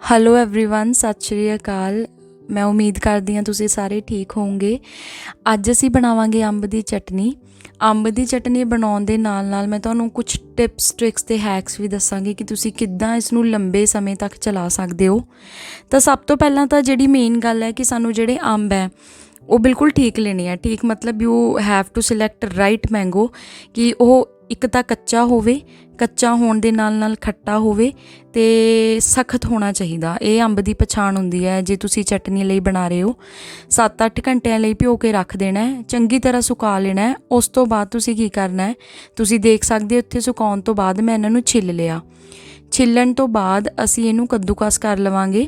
Hello everyone ਸਤਿ ਸ਼੍ਰੀ ਅਕਾਲ ਮੈਂ ਉਮੀਦ ਕਰਦੀ ਹਾਂ ਤੁਸੀਂ ਸਾਰੇ ਠੀਕ ਹੋਵੋਗੇ ਅੱਜ ਅਸੀਂ ਬਣਾਵਾਂਗੇ ਅੰਬ ਦੀ ਚਟਨੀ ਅੰਬ ਦੀ ਚਟਨੀ ਬਣਾਉਣ ਦੇ ਨਾਲ-ਨਾਲ ਮੈਂ ਤੁਹਾਨੂੰ ਕੁਝ ਟਿਪਸ ਟ੍ਰਿਕਸ ਤੇ ਹੈਕਸ ਵੀ ਦੱਸਾਂਗੀ ਕਿ ਤੁਸੀਂ ਕਿੱਦਾਂ ਇਸ ਨੂੰ ਲੰਬੇ ਸਮੇਂ ਤੱਕ ਚਲਾ ਸਕਦੇ ਹੋ ਤਾਂ ਸਭ ਤੋਂ ਪਹਿਲਾਂ ਤਾਂ ਜਿਹੜੀ ਮੇਨ ਗੱਲ ਹੈ ਕਿ ਸਾਨੂੰ ਜਿਹੜੇ ਅੰਬ ਹੈ ਉਹ ਬਿਲਕੁਲ ਠੀਕ ਲੈਣੀ ਹੈ ਠੀਕ ਮਤਲਬ you have to select right mango ਕਿ ਉਹ ਇੱਕ ਤਾਂ ਕੱਚਾ ਹੋਵੇ, ਕੱਚਾ ਹੋਣ ਦੇ ਨਾਲ ਨਾਲ ਖੱਟਾ ਹੋਵੇ ਤੇ ਸਖਤ ਹੋਣਾ ਚਾਹੀਦਾ। ਇਹ ਅੰਬ ਦੀ ਪਛਾਣ ਹੁੰਦੀ ਹੈ, ਜੇ ਤੁਸੀਂ ਚਟਨੀ ਲਈ ਬਣਾ ਰਹੇ ਹੋ। 7-8 ਘੰਟਿਆਂ ਲਈ ਭਿਓ ਕੇ ਰੱਖ ਦੇਣਾ ਹੈ, ਚੰਗੀ ਤਰ੍ਹਾਂ ਸੁਕਾ ਲੈਣਾ ਹੈ। ਉਸ ਤੋਂ ਬਾਅਦ ਤੁਸੀਂ ਕੀ ਕਰਨਾ ਹੈ, ਤੁਸੀਂ ਦੇਖ ਸਕਦੇ ਹੋ ਉੱਥੇ ਸੁਕਾਉਣ ਤੋਂ ਬਾਅਦ ਮੈਂ ਇਹਨਾਂ ਨੂੰ ਛਿੱਲ ਲਿਆ। ਛਿੱਲਣ ਤੋਂ ਬਾਅਦ ਅਸੀਂ ਇਹਨੂੰ ਕੱਦੂਕਸ ਕਰ ਲਵਾਂਗੇ।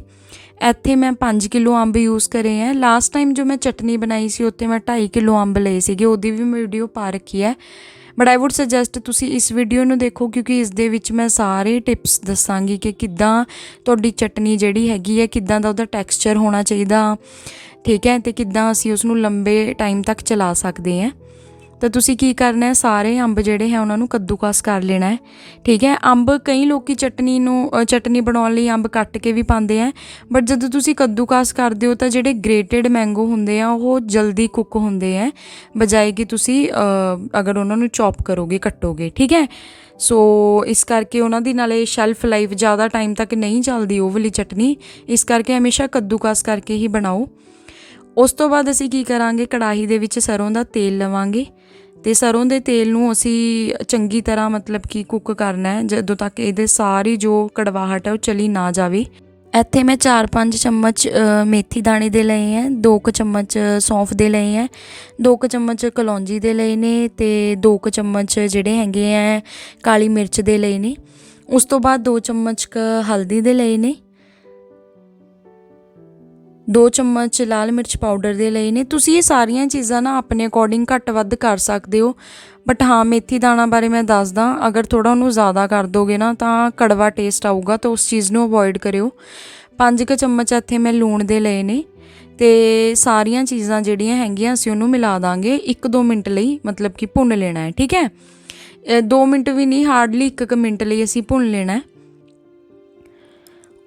ਇੱਥੇ ਮੈਂ 5 ਕਿਲੋ ਅੰਬ ਯੂਜ਼ ਕਰੇ ਹੈ ਲਾਸਟ ਟਾਈਮ ਜੋ ਮੈਂ ਚਟਨੀ ਬਣਾਈ ਸੀ, ਉੱਥੇ ਮੈਂ 2.5 ਕਿਲੋ ਅੰਬ ਲਏ ਸੀਗੇ। ਉਹਦੀ ਵੀ ਮੈਂ ਵੀਡੀਓ ਪਾ ਰੱਖੀ ਹੈ। ਬਟ ਆਈ ਊਡ ਸੁਜੈਸਟ ਤੁਸੀਂ ਇਸ ਵੀਡੀਓ ਨੂੰ ਦੇਖੋ, ਕਿਉਂਕਿ ਇਸ ਦੇ ਵਿੱਚ ਮੈਂ ਸਾਰੇ ਟਿਪਸ ਦੱਸਾਂਗੀ ਕਿ ਕਿੱਦਾਂ ਤੁਹਾਡੀ ਚਟਨੀ ਜਿਹੜੀ ਹੈਗੀ ਹੈ, ਕਿੱਦਾਂ ਦਾ ਉਹਦਾ ਟੈਕਸਚਰ ਹੋਣਾ ਚਾਹੀਦਾ। ਠੀਕ ਹੈ? ਤੇ ਕਿੱਦਾਂ ਅਸੀਂ ਉਸ ਨੂੰ ਲੰਬੇ ਟਾਈਮ ਤੱਕ ਚਲਾ ਸਕਦੇ ਹਾਂ। ਤਾਂ ਤੁਸੀਂ ਕੀ ਕਰਨਾ ਹੈ? ਸਾਰੇ ਅੰਬ ਜਿਹੜੇ ਹੈ, ਉਹਨਾਂ ਨੂੰ ਕੱਦੂਕਸ ਕਰ ਲੈਣਾ ਹੈ। ਠੀਕ ਹੈ? ਅੰਬ ਕਈ ਲੋਕੀ ਚਟਨੀ ਨੂੰ ਚਟਨੀ ਬਣਾਉਣ ਲਈ ਅੰਬ ਕੱਟ ਕੇ ਵੀ ਪਾਉਂਦੇ ਆ ਬਟ ਜਦੋਂ ਤੁਸੀਂ ਕੱਦੂਕਸ ਕਰਦੇ ਹੋ, ਤਾਂ ਜਿਹੜੇ ਗ੍ਰੇਟਡ ਮੈਂਗੋ ਹੁੰਦੇ ਆ, ਉਹ ਜਲਦੀ ਕੁੱਕ ਹੁੰਦੇ ਆ ਬਜਾਏ ਕਿ ਤੁਸੀਂ ਅਗਰ ਉਹਨਾਂ ਨੂੰ ਚੌਪ ਕਰੋਗੇ, ਕੱਟੋਗੇ। ਠੀਕ ਹੈ? ਸੋ ਇਸ ਕਰਕੇ ਉਹਨਾਂ ਦੀ ਨਾਲੇ ਸ਼ੈਲਫ ਲਾਈਫ ਜ਼ਿਆਦਾ ਟਾਈਮ ਤੱਕ ਨਹੀਂ ਚੱਲਦੀ ਉਹ ਵਾਲੀ ਚਟਨੀ। ਇਸ ਕਰਕੇ ਹਮੇਸ਼ਾ ਕੱਦੂਕਸ ਕਰਕੇ ਹੀ ਬਣਾਓ। ਉਸ ਤੋਂ ਬਾਅਦ ਅਸੀਂ ਕੀ ਕਰਾਂਗੇ? ਕੜਾਹੀ ਦੇ ਵਿੱਚ ਸਰੋਂ ਦਾ ਤੇਲ ਲਵਾਂਗੇ। ਤੇ ਸਰੋਂ ਦੇ ਤੇਲ ਨੂੰ ਅਸੀਂ ਚੰਗੀ ਤਰ੍ਹਾਂ ਮਤਲਬ ਕਿ ਕੁੱਕ ਕਰਨਾ ਹੈ, ਜਦੋਂ ਤੱਕ ਇਹਦੇ ਸਾਰੀ ਜੋ ਕੜਵਾਹਟ ਹੈ ਉਹ ਚਲੀ ਨਾ ਜਾਵੇ। ਇੱਥੇ ਮੈਂ 4-5 ਚਮਚ ਮੇਥੀ ਦਾਣੇ ਦੇ ਲਏ ਹੈ 2 ਕੁ ਚਮਚ ਸੌਂਫ ਦੇ ਲਏ ਹੈ 2 ਕੁ ਚਮਚ ਕਲੌਂਜੀ ਦੇ ਲਏ ਨੇ ਤੇ 2 ਕੁ ਚਮਚ ਜਿਹੜੇ ਹੈਗੇ ਆ ਕਾਲੀ ਮਿਰਚ ਦੇ ਲਏ ਨੇ। ਉਸ ਤੋਂ ਬਾਅਦ 2 ਚਮਚ ਕ ਹਲਦੀ ਦੇ ਲਏ ਨੇ। 2 ਚਮਚ ਲਾਲ ਮਿਰਚ ਪਾਊਡਰ ਦੇ ਲਈ ਨੇ। ਤੁਸੀਂ ਇਹ ਸਾਰੀਆਂ ਚੀਜ਼ਾਂ ਨਾ ਆਪਣੇ ਅਕੋਰਡਿੰਗ ਘੱਟ ਵੱਧ ਕਰ ਸਕਦੇ ਹੋ। ਬਟ ਹਾਂ, ਮੇਥੀ ਦਾਣਾ ਬਾਰੇ ਮੈਂ ਦੱਸਦਾ। ਅਗਰ ਥੋੜਾ ਉਹਨੂੰ ਜ਼ਿਆਦਾ ਕਰ ਦੋਗੇ ਨਾ, ਤਾਂ ਕੜਵਾ ਟੇਸਟ ਆਊਗਾ, ਤਾਂ ਉਸ ਚੀਜ਼ ਨੂੰ ਅਵੋਇਡ ਕਰਿਓ। 5 ਕੁ ਚਮਚ ਇੱਥੇ ਮੈਂ ਲੂਣ ਦੇ ਲਏ ਨੇ। ਤੇ ਸਾਰੀਆਂ ਚੀਜ਼ਾਂ ਜਿਹੜੀਆਂ ਹੈਗੀਆਂ, ਅਸੀਂ ਉਹਨੂੰ ਮਿਲਾ ਦਾਂਗੇ 1-2 ਮਿੰਟ ਲਈ, ਮਤਲਬ ਕਿ ਭੁੰਨ ਲੈਣਾ ਹੈ, ਠੀਕ ਹੈ? 2 ਮਿੰਟ ਵੀ ਨਹੀਂ ਹਾਰਡਲੀ 1 ਮਿੰਟ ਲਈ ਅਸੀਂ ਭੁੰਨ ਲੈਣਾ ਹੈ।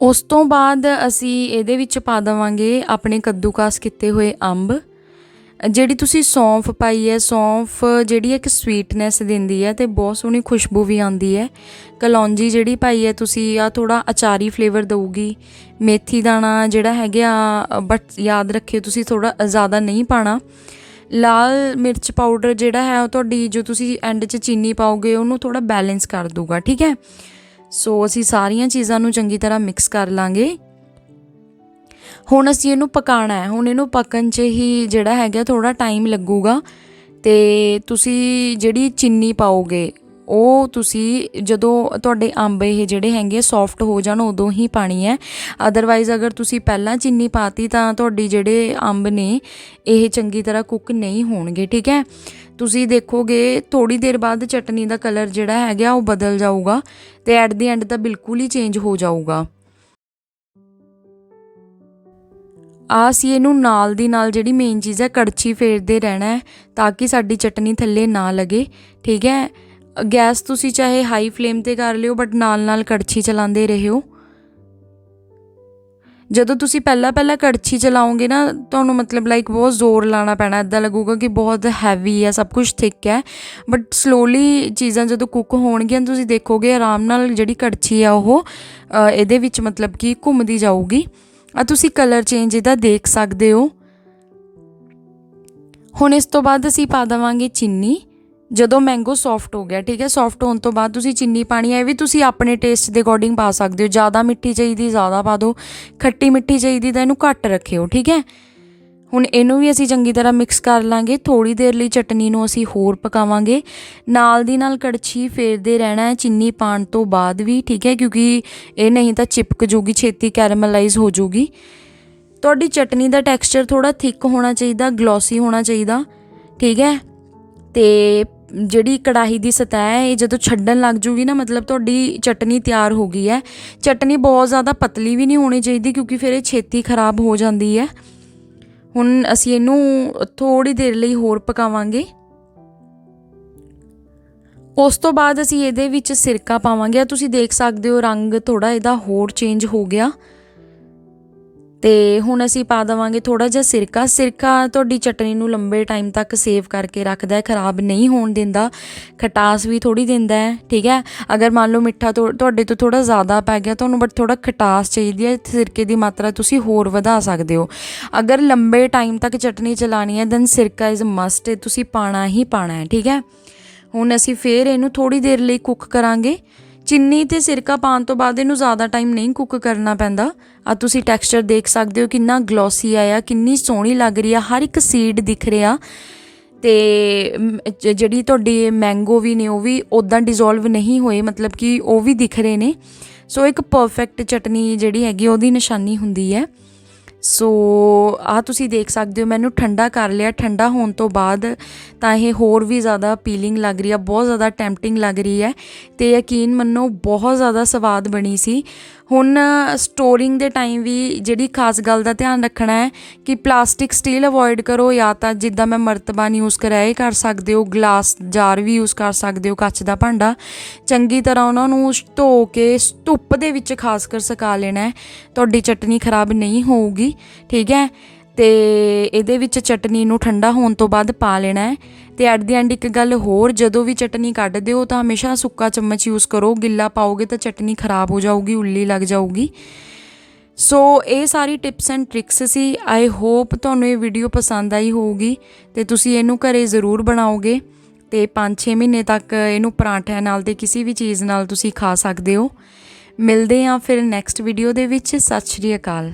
ਉਸ ਤੋਂ ਬਾਅਦ ਅਸੀਂ ਇਹਦੇ ਵਿੱਚ ਪਾ ਦਵਾਂਗੇ ਆਪਣੇ ਕੱਦੂਕਾਸ ਕੀਤੇ ਹੋਏ ਅੰਬ। ਜਿਹੜੀ ਤੁਸੀਂ ਸੌਂਫ ਪਾਈ ਹੈ, ਸੌਂਫ ਜਿਹੜੀ ਇੱਕ ਸਵੀਟਨੈਸ ਦਿੰਦੀ ਹੈ ਤੇ ਬਹੁਤ ਸੋਹਣੀ ਖੁਸ਼ਬੂ ਵੀ ਆਉਂਦੀ ਹੈ। ਕਲੌਂਜੀ ਜਿਹੜੀ ਪਾਈ ਹੈ, ਤੁਸੀਂ ਆ ਥੋੜਾ ਅਚਾਰੀ ਫਲੇਵਰ ਦਊਗੀ। ਮੇਥੀ ਦਾਣਾ ਜਿਹੜਾ ਹੈਗਾ ਬਟ ਯਾਦ ਰੱਖਿਓ ਤੁਸੀਂ ਥੋੜਾ ਜ਼ਿਆਦਾ ਨਹੀਂ ਪਾਣਾ। ਲਾਲ ਮਿਰਚ ਪਾਊਡਰ ਜਿਹੜਾ ਹੈ, ਉਹ ਤੁਹਾਡੀ ਜੋ ਤੁਸੀਂ ਐਂਡ 'ਚ ਚੀਨੀ ਪਾਓਗੇ, ਉਹਨੂੰ ਥੋੜਾ ਬੈਲੈਂਸ ਕਰ ਦੂਗਾ ਠੀਕ ਹੈ? ਸੋ ਅਸੀਂ ਸਾਰੀਆਂ ਚੀਜ਼ਾਂ ਨੂੰ ਚੰਗੀ ਤਰ੍ਹਾਂ ਮਿਕਸ ਕਰ ਲਾਂਗੇ। ਹੁਣ ਅਸੀਂ ਇਹਨੂੰ ਪਕਾਣਾ ਹੈ। ਹੁਣ ਇਹਨੂੰ ਪਕਣ 'ਚ ਹੀ ਜਿਹੜਾ ਹੈਗਾ ਥੋੜਾ ਟਾਈਮ ਲੱਗੂਗਾ। ਤੇ ਤੁਸੀਂ ਜਿਹੜੀ ਚੀਨੀ ਪਾਓਗੇ ਉਹ ਤੁਸੀਂ ਜਦੋਂ ਤੁਹਾਡੇ ਅੰਬ ਇਹ ਜਿਹੜੇ ਹੈਗੇ ਸੌਫਟ ਹੋ ਜਾਣ, ਉਦੋਂ ਹੀ ਪਾਣੀ ਹੈ। ਅਦਰਵਾਈਜ਼ ਅਗਰ ਤੁਸੀਂ ਪਹਿਲਾਂ ਚੀਨੀ ਪਾਤੀ ਤਾਂ ਤੁਹਾਡੀ ਜਿਹੜੇ ਅੰਬ ਨੇ, ਇਹ ਚੰਗੀ ਤਰ੍ਹਾਂ ਕੁੱਕ ਨਹੀਂ ਹੋਣਗੇ, ਠੀਕ ਹੈ? ਤੁਸੀਂ ਦੇਖੋਗੇ ਥੋੜੀ ਦੇਰ ਬਾਅਦ ਚਟਨੀ ਦਾ ਕਲਰ ਜਿਹੜਾ ਹੈਗਾ, ਉਹ ਬਦਲ ਜਾਊਗਾ ਤੇ ਐਟ ਦੀ ਐਂਡ ਤਾਂ ਬਿਲਕੁਲ ਹੀ ਚੇਂਜ ਹੋ ਜਾਊਗਾ। ਆ ਅਸੀਂ ਇਹਨੂੰ ਨਾਲ ਦੀ ਨਾਲ ਜਿਹੜੀ ਮੇਨ ਚੀਜ਼ ਹੈ, ਕੜਛੀ ਫੇਰਦੇ ਰਹਿਣਾ ਹੈ ਤਾਂ ਕਿ ਸਾਡੀ ਚਟਨੀ ਥੱਲੇ ਨਾ ਲੱਗੇ, ਠੀਕ ਹੈ? ਗੈਸ ਤੁਸੀਂ ਚਾਹੇ ਹਾਈ ਫਲੇਮ ਤੇ ਕਰ ਲਿਓ ਬਟ ਨਾਲ ਨਾਲ ਕੜਛੀ ਚਲਾਉਂਦੇ ਰਹਿਓ ਜਦੋਂ ਤੁਸੀਂ ਪਹਿਲਾਂ ਪਹਿਲਾਂ ਕੜਛੀ ਚਲਾਓਗੇ ਨਾ, ਤੁਹਾਨੂੰ ਮਤਲਬ ਲਾਈਕ ਬਹੁਤ ਜ਼ੋਰ ਲਾਣਾ ਪੈਣਾ ਇਦਾਂ ਲੱਗੂਗਾ ਕਿ ਬਹੁਤ ਹੈਵੀ ਹੈ ਸਭ ਕੁਝ ਥਿਕ ਹੈ ਬਟ ਸਲੋਲੀ ਚੀਜ਼ਾਂ ਜਦੋਂ ਕੁੱਕ ਹੋਣਗੀਆਂ, ਤੁਸੀਂ ਦੇਖੋਗੇ ਆਰਾਮ ਨਾਲ ਜਿਹੜੀ ਕੜਛੀ ਆ ਉਹ ਇਹਦੇ ਵਿੱਚ ਮਤਲਬ ਕਿ ਘੁੰਮਦੀ ਜਾਊਗੀ। ਆ ਤੁਸੀਂ ਕਲਰ ਚੇਂਜ ਇਹਦਾ ਦੇਖ ਸਕਦੇ ਹੋ। ਹੁਣ ਇਸ ਤੋਂ ਬਾਅਦ ਅਸੀਂ ਪਾ ਦੇਵਾਂਗੇ ਚੀਨੀ। ਜਦੋਂ ਮੈਂਗੋ ਸੌਫਟ ਹੋ ਗਿਆ, ਠੀਕ ਹੈ? ਸੌਫਟ ਹੋਣ ਤੋਂ ਬਾਅਦ ਤੁਸੀਂ ਚੀਨੀ ਪਾਣੀ ਹੈ ਇਹ ਵੀ ਤੁਸੀਂ ਆਪਣੇ ਟੇਸਟ ਦੇ ਅਕੋਰਡਿੰਗ ਪਾ ਸਕਦੇ ਹੋ। ਜ਼ਿਆਦਾ ਮਿੱਠੀ ਚਾਹੀਦੀ, ਜ਼ਿਆਦਾ ਪਾ ਦਿਓ। ਖੱਟੀ ਮਿੱਠੀ ਚਾਹੀਦੀ ਤਾਂ ਇਹਨੂੰ ਘੱਟ ਰੱਖਿਓ, ਠੀਕ ਹੈ? ਹੁਣ ਇਹਨੂੰ ਵੀ ਅਸੀਂ ਚੰਗੀ ਤਰ੍ਹਾਂ ਮਿਕਸ ਕਰ ਲਾਂਗੇ। ਥੋੜੀ ਦੇਰ ਲਈ ਚਟਨੀ ਨੂੰ ਅਸੀਂ ਹੋਰ ਪਕਾਵਾਂਗੇ। ਨਾਲ ਦੀ ਨਾਲ ਕੜਛੀ ਫੇਰਦੇ ਰਹਿਣਾ ਹੈ ਚੀਨੀ ਪਾਣ ਤੋਂ ਬਾਅਦ ਵੀ, ਠੀਕ ਹੈ? ਕਿਉਂਕਿ ਇਹ ਨਹੀਂ ਤਾਂ ਚਿਪਕ ਜੂਗੀ ਛੇਤੀ ਕੈਰਮਲਾਈਜ਼ ਹੋ ਜੂਗੀ ਤੁਹਾਡੀ ਚਟਨੀ ਦਾ ਟੈਕਸਚਰ ਥੋੜਾ ਥਿਕ ਹੋਣਾ ਚਾਹੀਦਾ ਗਲੋਸੀ ਹੋਣਾ ਚਾਹੀਦਾ, ਠੀਕ ਹੈ? ਤੇ ਜਿਹੜੀ ਕੜਾਹੀ ਦੀ ਸਤਹ ਹੈ, ਇਹ ਜਦੋਂ ਛੱਡਣ ਲੱਗ ਜੂਗੀ ਨਾ, ਮਤਲਬ ਤੁਹਾਡੀ ਚਟਨੀ ਤਿਆਰ ਹੋ ਗਈ ਹੈ। ਚਟਨੀ ਬਹੁਤ ਜ਼ਿਆਦਾ ਪਤਲੀ ਵੀ ਨਹੀਂ ਹੋਣੀ ਚਾਹੀਦੀ ਕਿਉਂਕਿ ਫਿਰ ਇਹ ਛੇਤੀ ਖਰਾਬ ਹੋ ਜਾਂਦੀ ਹੈ। ਹੁਣ ਅਸੀਂ ਇਹਨੂੰ ਥੋੜੀ ਦੇਰ ਲਈ ਹੋਰ ਪਕਾਵਾਂਗੇ। ਉਸ ਤੋਂ ਬਾਅਦ ਅਸੀਂ ਇਹਦੇ ਵਿੱਚ ਸਿਰਕਾ ਪਾਵਾਂਗੇ। ਆ ਤੁਸੀਂ ਦੇਖ ਸਕਦੇ ਹੋ ਰੰਗ ਥੋੜਾ ਇਹਦਾ ਹੋਰ ਚੇਂਜ ਹੋ ਗਿਆ। ਤੇ ਹੁਣ ਅਸੀਂ ਪਾ ਦੇਵਾਂਗੇ ਥੋੜਾ ਜਿਹਾ ਸਿਰਕਾ। ਸਿਰਕਾ ਤੁਹਾਡੀ ਚਟਨੀ ਨੂੰ ਲੰਬੇ ਟਾਈਮ ਤੱਕ ਸੇਵ ਕਰਕੇ ਰੱਖਦਾ ਹੈ, ਖਰਾਬ ਨਹੀਂ ਹੋਣ ਦਿੰਦਾ। ਖਟਾਸ ਵੀ ਥੋੜੀ ਦਿੰਦਾ ਹੈ, ਠੀਕ ਹੈ? ਅਗਰ ਮੰਨ ਲਓ ਮਿੱਠਾ ਤੁਹਾ- ਤੁਹਾਡੇ ਤੋਂ ਥੋੜਾ ਜ਼ਿਆਦਾ ਪੈ ਗਿਆ, ਤੁਹਾਨੂੰ ਬਟ ਥੋੜਾ ਖਟਾਸ ਚਾਹੀਦੀ ਹੈ, ਸਿਰਕੇ ਦੀ ਮਾਤਰਾ ਤੁਸੀਂ ਹੋਰ ਵਧਾ ਸਕਦੇ ਹੋ। ਅਗਰ ਲੰਬੇ ਟਾਈਮ ਤੱਕ ਚਟਨੀ ਚਲਾਣੀ ਹੈ ਦੈਨ ਸਿਰਕਾ ਇਜ਼ ਮਸਟ ਤੁਸੀਂ ਪਾਣਾ ਹੀ ਪਾਣਾ ਹੈ, ਠੀਕ ਹੈ? ਹੁਣ ਅਸੀਂ ਫੇਰ ਇਹਨੂੰ ਥੋੜੀ ਦੇਰ ਲਈ ਕੁੱਕ ਕਰਾਂਗੇ। ਚੀਨੀ ਤੇ ਸਿਰਕਾ ਪਾਉਣ ਤੋਂ ਬਾਅਦ ਇਹਨੂੰ ਜ਼ਿਆਦਾ ਟਾਈਮ ਨਹੀਂ ਕੁੱਕ ਕਰਨਾ ਪੈਂਦਾ। ਆ ਤੁਸੀਂ ਟੈਕਸਚਰ ਦੇਖ ਸਕਦੇ ਹੋ ਕਿੰਨਾ ਗਲੋਸੀ ਆਇਆ ਕਿੰਨੀ ਸੋਹਣੀ ਲੱਗ ਰਹੀ ਆ, ਹਰ ਇੱਕ ਸੀਡ ਦਿਖ ਰਿਹਾ। ਤੇ ਜਿਹੜੀ ਤੁਹਾਡੀ ਮੈਂਗੋ ਵੀ ਨੇ, ਉਹ ਵੀ ਉਦਾਂ ਡਿਸੋਲਵ ਨਹੀਂ ਹੋਏ, ਮਤਲਬ ਕਿ ਉਹ ਵੀ ਦਿਖ ਰਹੇ ਨੇ। ਸੋ ਇੱਕ ਪਰਫੈਕਟ ਚਟਨੀ ਜਿਹੜੀ ਹੈਗੀ, ਉਹਦੀ ਨਿਸ਼ਾਨੀ ਹੁੰਦੀ ਹੈ। ਸੋ ਆ ਤੁਸੀਂ ਦੇਖ ਸਕਦੇ ਹੋ, ਮੈਨੂੰ ਠੰਡਾ ਕਰ ਲਿਆ। ਠੰਡਾ ਹੋਣ ਤੋਂ ਬਾਅਦ ਤਾਂ ਇਹ ਹੋਰ ਵੀ ਜ਼ਿਆਦਾ ਪੀਲਿੰਗ ਲੱਗ ਰਹੀ ਆ, ਬਹੁਤ ਜ਼ਿਆਦਾ ਟੈਂਪਟਿੰਗ ਲੱਗ ਰਹੀ ਹੈ। ਤੇ ਯਕੀਨ ਮੰਨੋ, ਬਹੁਤ ਜ਼ਿਆਦਾ ਸਵਾਦ ਬਣੀ ਸੀ। ਹੁਣ ਸਟੋਰਿੰਗ ਦੇ ਟਾਈਮ ਵੀ ਜਿਹੜੀ ਖਾਸ ਗੱਲ ਦਾ ਧਿਆਨ ਰੱਖਣਾ ਹੈ ਕਿ ਪਲਾਸਟਿਕ ਸਟੀਲ ਅਵੋਇਡ ਕਰੋ ਜਾਂ ਤਾਂ ਜਿੱਦਾਂ ਮੈਂ ਮਰਤਬਾਨ ਯੂਜ਼ ਕਰਿਆ, ਇਹ ਕਰ ਸਕਦੇ ਹੋ। ਗਲਾਸ ਜਾਰ ਵੀ ਯੂਜ਼ ਕਰ ਸਕਦੇ ਹੋ, ਕੱਚ ਦਾ ਭਾਂਡਾ। ਚੰਗੀ ਤਰ੍ਹਾਂ ਉਹਨਾਂ ਨੂੰ ਧੋ ਕੇ, ਧੁੱਪ ਦੇ ਵਿੱਚ ਖਾਸ ਕਰ ਸਕਾ ਲੈਣਾ ਹੈ। ਤੁਹਾਡੀ ਚਟਨੀ ਖਰਾਬ ਨਹੀਂ ਹੋਊਗੀ। ਠੀਕ ਹੈ? ਤੇ ਇਹਦੇ ਵਿੱਚ ਚਟਨੀ ਨੂੰ ਠੰਡਾ ਹੋਣ ਤੋਂ ਬਾਅਦ ਪਾ ਲੈਣਾ ਹੈ। ਤੇ ਐਟ ਦੀ ਐਂਡ ਇੱਕ ਗੱਲ ਹੋਰ, ਜਦੋਂ ਵੀ ਚਟਨੀ ਕੱਢਦੇ ਹੋ ਤਾਂ ਹਮੇਸ਼ਾ ਸੁੱਕਾ ਚਮਚ ਯੂਜ਼ ਕਰੋ। ਗਿੱਲਾ ਪਾਓਗੇ ਤਾਂ ਚਟਨੀ ਖਰਾਬ ਹੋ ਜਾਊਗੀ, ਉੱਲੀ ਲੱਗ ਜਾਊਗੀ। ਸੋ ਇਹ ਸਾਰੀ ਟਿਪਸ ਐਂਡ ਟ੍ਰਿਕਸ ਸੀ। ਆਈ ਹੋਪ ਤੁਹਾਨੂੰ ਇਹ ਵੀਡੀਓ ਪਸੰਦ ਆਈ ਹੋਊਗੀ ਤੇ ਤੁਸੀਂ ਇਹਨੂੰ ਘਰੇ ਜ਼ਰੂਰ ਬਣਾਓਗੇ ਤੇ 5-6 ਮਹੀਨੇ ਤੱਕ ਇਹਨੂੰ ਪਰਾਂਠਿਆਂ ਨਾਲ ਤੇ ਕਿਸੇ ਵੀ ਚੀਜ਼ ਨਾਲ ਤੁਸੀਂ ਖਾ ਸਕਦੇ ਹੋ। ਮਿਲਦੇ ਹਾਂ ਫਿਰ ਨੈਕਸਟ ਵੀਡੀਓ ਦੇ ਵਿੱਚ। ਸਤਿ ਸ਼੍ਰੀ ਅਕਾਲ।